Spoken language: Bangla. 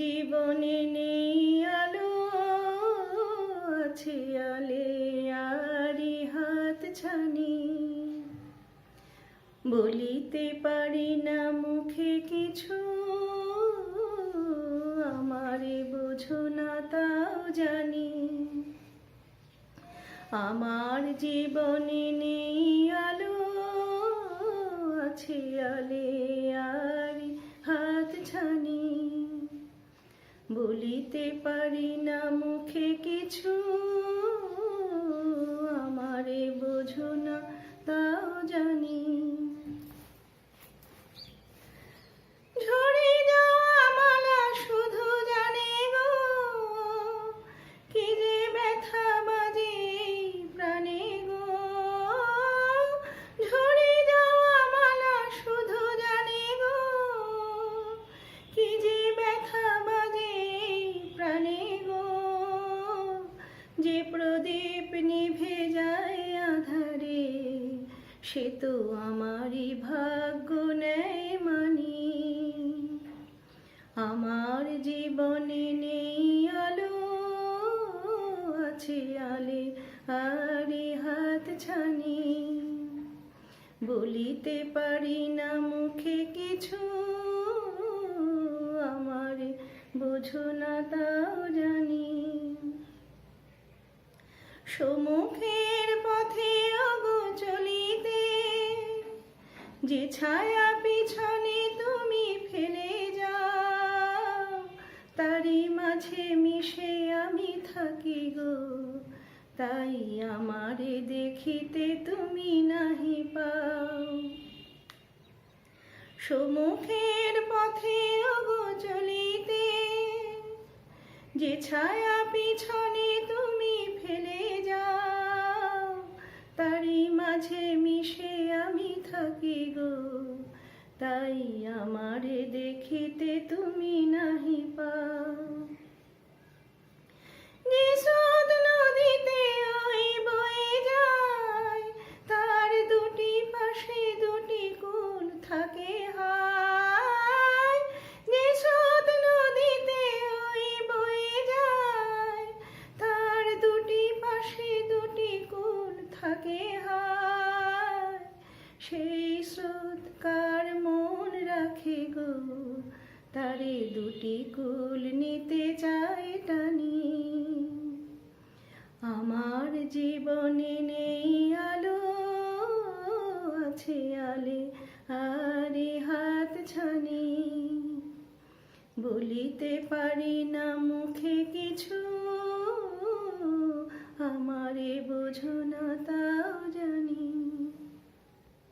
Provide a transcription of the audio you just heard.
জীবনে নেই আলো, আছে আলে আরি হাত ছানি। বলিতে পারি না মুখে কিছু, আমারে বোঝো না তাও জানি। আমার জীবনে নেই আলো, আছে আলে আরি হাত ছানি। বলিতে পারি না মুখে কিছু। প্রদীপ নিভে যায় আধারে, সে তো আমারই ভাগ্য নেয় মানি। আমার জীবনে নেই আলো, আছে আলে আরে হাত ছানি। বলিতে পারি না মুখে কিছু সমুখের পথে অগো চলিতে। যে ছায়া পিছনে তুমি ফেলে যাও, তারই মাঝে মিশে আমি থাকি গো। তাই আমারে দেখিতে তুমি নাহি পাও। সমুখের পথে অগো চলিতে। যে ছায়া পিছনে মাঝে মিশে আমি থাকি গো। তাই আমারে দেখিতে তুমি নাহি পাও। সেই স্রোত কার মন রাখে গো? তারে দুটি কুল নিতে চায় টানি। আমার জীবনে নেই আলো, আছে আলে, আরে হাত ছানি। বলিতে পারি না মুখে কিছু